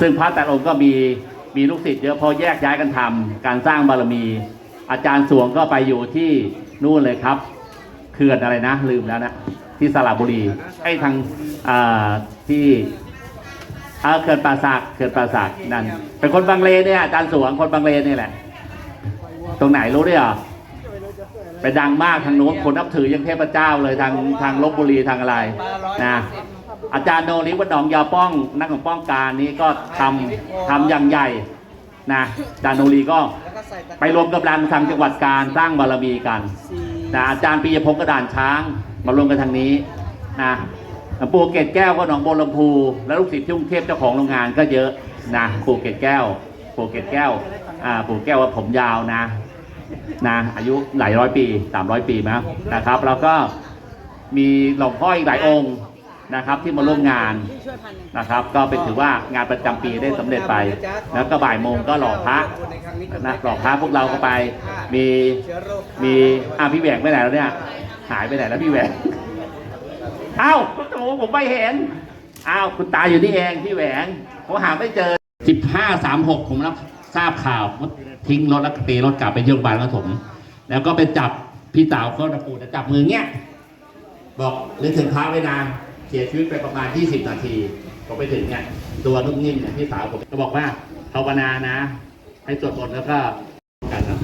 ซึ่งพระแต่ละองค์ก็มีมีลูกศิษย์เยอะพอแยกย้ายกันทำการสร้างบารมี อาจารย์สวงก็ไปอยู่ที่นู่นเลยครับเขื่อนอะไรนะ ลืมแล้วนะ ที่สระบุรีไอ้ทางอ่าที่อ่าเขื่อนป่าสักเขื่อนป่าสักนั่นเป็นคนบางเลนเนี่ยอาจารย์สวงคนบางเลนนี่แหละ ตรงไหนรู้ด้วยเหรอไปดังมากทางโน้นคนนับถือยังเทพเจ้าเลยทางทางลบบุรีทางอะไรนะ อาจารย์โนริวัดหนองยาป้องนักของป้องการนี้ก็ทำทำอย่างใหญ่นะอาจารย์โนรีก็แล้วก็ใส่ตะไปรวมกำลังทางจังหวัดการสร้างบารมีกันซีนะอาจารย์ปียพงศ์กระดานช้างมารวมกันทางนี้นะหลวงปู่เกตแก้วก็หนองบัวลำพู และลูกศิษย์ที่กรุงเทพเจ้าของโรงงานก็เยอะนะปู่เกตแก้วปู่เกตแก้วอ่าปู่แก้วว่าผมยาวนะนะอายุหลายร้อยปีสามร้อยปีมั้งนะครับแล้วก็มีหลวงพ่ออีกหลายองค์ นะครับที่มาร่วมงานนะครับก็เป็นถือว่างานประจำปีได้สำเร็จไป แล้วก็บ่ายโมงก็หล่อพระนะหล่อพระพวกเราก็ไป มีมีอะพี่แหวงไปไหนแล้วเนี่ยหายไปไหนแล้วพี่แหวงเอ้าโอ้ผมไม่เห็นอ้าวคุณตาอยู่นี่เองพี่แหวงผมหาไม่เจอสิบห้าสามหกผมรับทราบข่าวทิ้งรถแล้วตีรถกลับไปเยี่ยมบาลกระถมแล้วก็ไปจับพี่สาวเขาตะปูจะจับมือเงี้ยบอกนึกถึงพระไว้นาน เสียชีวิตไปประมาณ 20 นาทีพอไปถึงเนี่ยตัวนุ่มนิ่มเนี่ยพี่สาวผมก็บอกว่าภาวนานะ ให้สวดมนต์แล้วก็กันนะ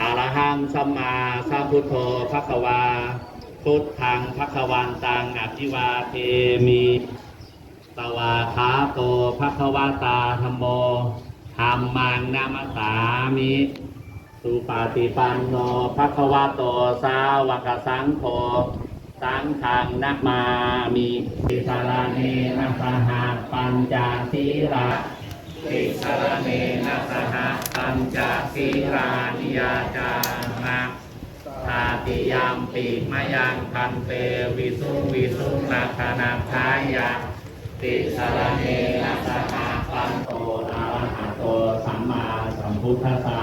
อารหังสัมมาสัมพุทโธภะคะวา พุทธังภะคะวันตังอภิวาเทมิสวาคาโตภะคะวาตาธรรมโมธรรมังนามัสสามิ สุปาติปันโนภะคะวะโตสาวกสังโฆสังฆังนักมามีติสารเนนะสหปัญจศีราติสารเนนะสหปัญจศีรานิยาจามะทาติยามปีมายังพันเตวิสุวิสุนาคานาคายะติสารเนนะสหปันโตอะระหะโตสัมมาสัมพุทธัสสะ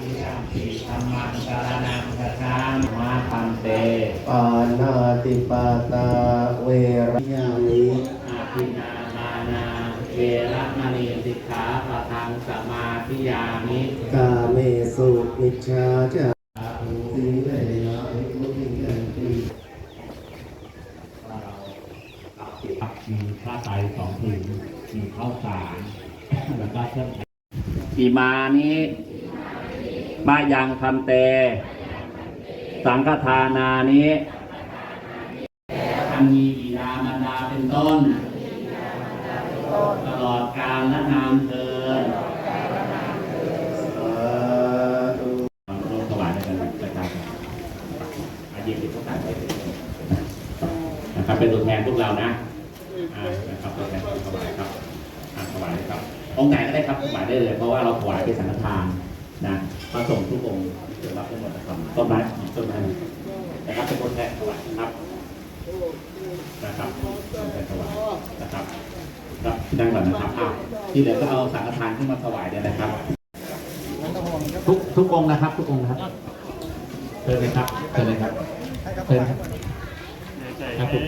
สาธิยัมปิธัมมังสารนังคัจฉามิมาพันเตปานาติปาตาเวรยามิอาทินาทานาเวรมณีสิกขาปะทังสมาธิยามิ กาเมสุมิชาจาสีเลนะอิมุติยันติมีผ้าไตรสองผืนมีข้าวสารแล้วก็เครื่องอีมานี้ มายังพันเต สังฆทานานี้อันมีบิดามารดาเป็นต้น ตลอดกาลและนานเทินถวายในการจัดการอายิบติดทุกการนะครับเป็นตัวแทนพวกเรานะอ่านะครับตัวแทนถวายครับถวายครับองค์ไหนก็ได้ครับถวายได้เลย เพราะว่าเราถวายเป็นสังฆทานนะ พระสงฆ์ทุกองค์เดี๋ยวรับได้หมดนะครับต้นไม้ต้นไม้นะครับเป็นตัวแทนถวายครับนะครับตัวแทนถวายนะครับครับนั่งก่อนนะครับอ้าวที่เหลือก็เอาสังฆทานขึ้นมาถวายเนี่ยนะครับ ทุกทุกองค์นะครับ ทุกองค์นะครับเชิญเลยครับเชิญเลยครับเชิญครับครับผม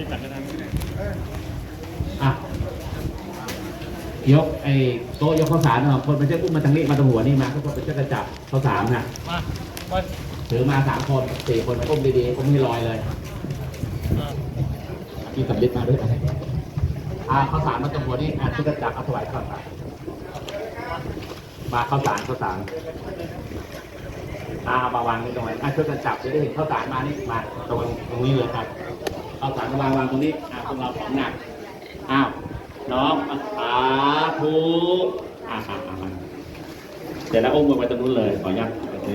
อะ ยกไอ้โต๊ะยกข้าวสารหน่อยคนไม่ใช่อุ้มมาทางนี้มาตรงหัวนี่มาทุกคนไปช่กันจับข้าวสารน่ะมาไปถือมาสามคนสี่คนมาอุ้มดีๆอุ้มให้ลอยเลยมีสำลิดมาด้วยอ่าข้าวสารมาตรงหัวนี่อะช่วยกันจับเอาถวายข้าวสารมาข้าวสารข้าวสารอ่ามาวางนี่ตรงไหนอะช่วยกันจับจะได้เห็นข้าวสารมานี่มาตรงตรงนี้เลยครับข้าวสารมาวางวางตรงนี้อ่าพวกเราของหนักอ้าว น้องอะสาธุอ่าอ่าอ่ามาเสร็จแล้วอุ้มมือไปตรงนู้นเลย ขออนุญาตโอเค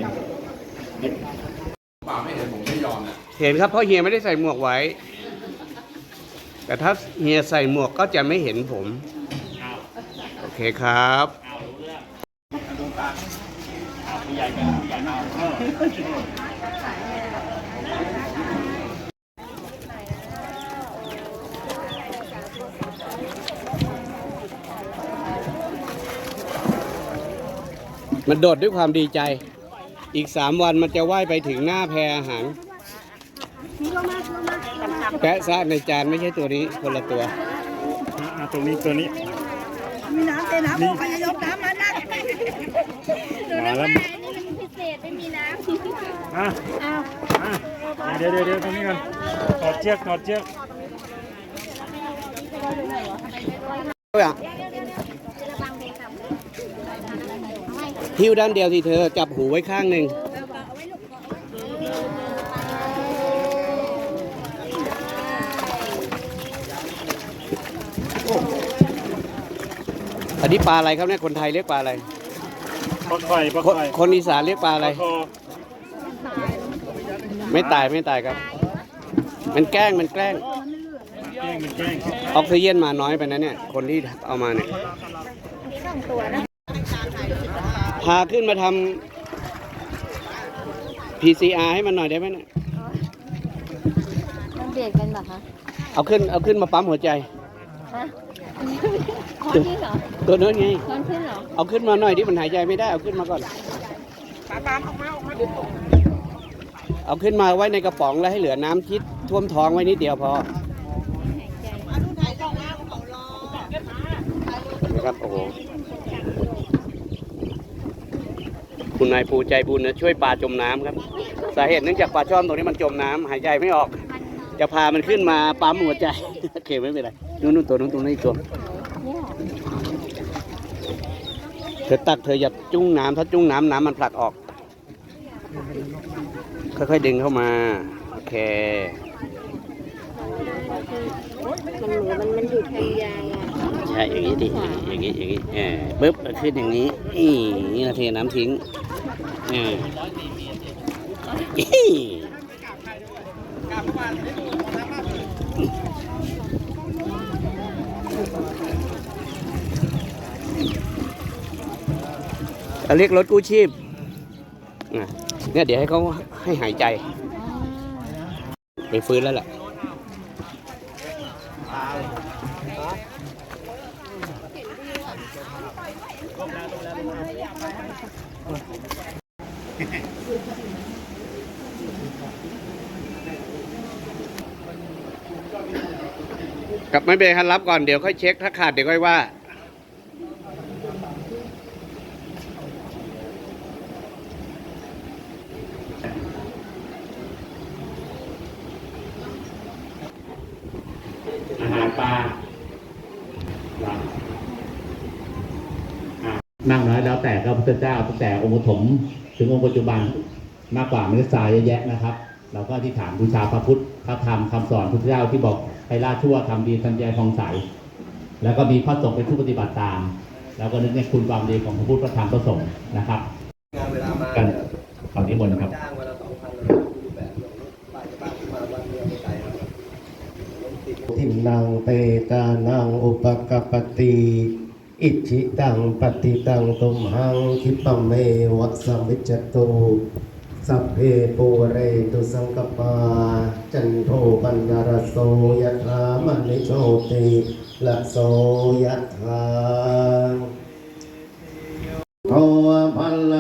เอ๊ะป่าไม่เห็นผมไม่ยอมนะเห็นครับเพราะเฮียไม่ได้ใส่หมวกไว้ แต่ถ้าเฮียใส่หมวกก็จะไม่เห็นผมอ้าวโอเคครับอ้าวรู้เรื่องอ้าวผู้ใหญ่กันผู้ใหญ่เอา มันโดดด้วยความดีใจ อีกสามวันมันจะว่ายไปถึงหน้าแพอาหาร แปะซะในจานไม่ใช่ตัวนี้คนละตัว อ่าตรงนี้ตัวนี้ มีน้ำเต้น้ำบอกใครจะยกน้ำมานั่งมาแล้วนี่มันพิเศษไม่มีน้ำอะอะเดี๋ยวเดี๋ยวเดี๋ยวตรงนี้ก่อนถอดเชือกถอดเชือก หิ้วด้านเดียวสิเธอ จับหูไว้ข้างหนึ่งอันนี้ปลาอะไรครับเนี่ยคนไทยเรียกปลาอะไรปลาไข่ปลาคนไข่คนอีสานเรียกปลาอะไร คอไม่ตายไม่ตายครับ มันแกล้งมันแกล้ง แกล้งมันแกล้ง ออกซิเจนมาน้อยไปนะเนี่ย คนที่เอามาเนี่ย พาขึ้นมาทำ PCR ให้มันหน่อยได้ไหมเนี่ยมันเบียดกันเหรอคะเอาขึ้นเอาขึ้นมาปั๊มหัวใจฮะคอนขึ้นเหรอตัวนู้นไงคอนขึ้นเหรอ เอาขึ้นมาหน่อยที่มันหายใจไม่ได้เอาขึ้นมาก่อน เอาขึ้นมาไว้ในกระป๋องแล้วให้เหลือน้ำทิศท่วมท้องไว้นิดเดียวพอนะครับโอ้โห คุณนายภูใจบุญนะช่วยปลาจมน้ำครับ สาเหตุเนื่องจากปลาช่อนตัวนี้มันจมน้ำหายใจไม่ออก จะพามันขึ้นมาปั๊มหัวใจโอเคไม่เป็นไรนู่นนู่นตัวนู้นตัวนี้ตัวเธอตักเธออย่าจุ้งน้ำถ้าจุ้งน้ำน้ำมันผลักออก ค่อยๆดึงเข้ามา โอเคมันหนูมันมันอยู่ทางยาวอะใช่อย่างนี้ดิอย่างนี้อย่างนี้เออปึ๊บขึ้นอย่างนี้นี่เราเทน้ำทิ้ง อออีเรียกรถกู้ชีพ เนี่ยเดี๋ยวให้เขาให้หายใจ ไปฟื้นแล้วล่ะ กับไม่เป็นคันรับก่อนเดี๋ยวค่อยเช็คถ้าขาดเดี๋ยวค่อยว่า อาหารปลาอะมากน้อยแล้วแต่ก็พระพุทธเจ้าตั้งแต่องค์ปฐมถึงองค์ปัจจุบันมากกว่ามนุษย์ทรายเยอะแยะนะครับ เราก็ที่ฐานบูชาพระพุทธพระธรรมคำสอนพระพุทธเจ้าที่บอก ให้ละชั่วทำดีทำใจฟองใส แล้วก็มีพระสงฆ์เป็นผู้ปฏิบัติตาม แล้วก็นึกในคุณความดีของพระพุทธพระธรรมพระสงฆ์นะครับกันขอนิมนต์ครับทิมนังเปตานังอุปกปปติอิชิตังปฏิตังตุมหังคิปะเมวัสสมิจจตุ สัพเพปูเรตุสังกปา จันโทปัญญารโสยถามณิโชติละโสยถาโทพัลล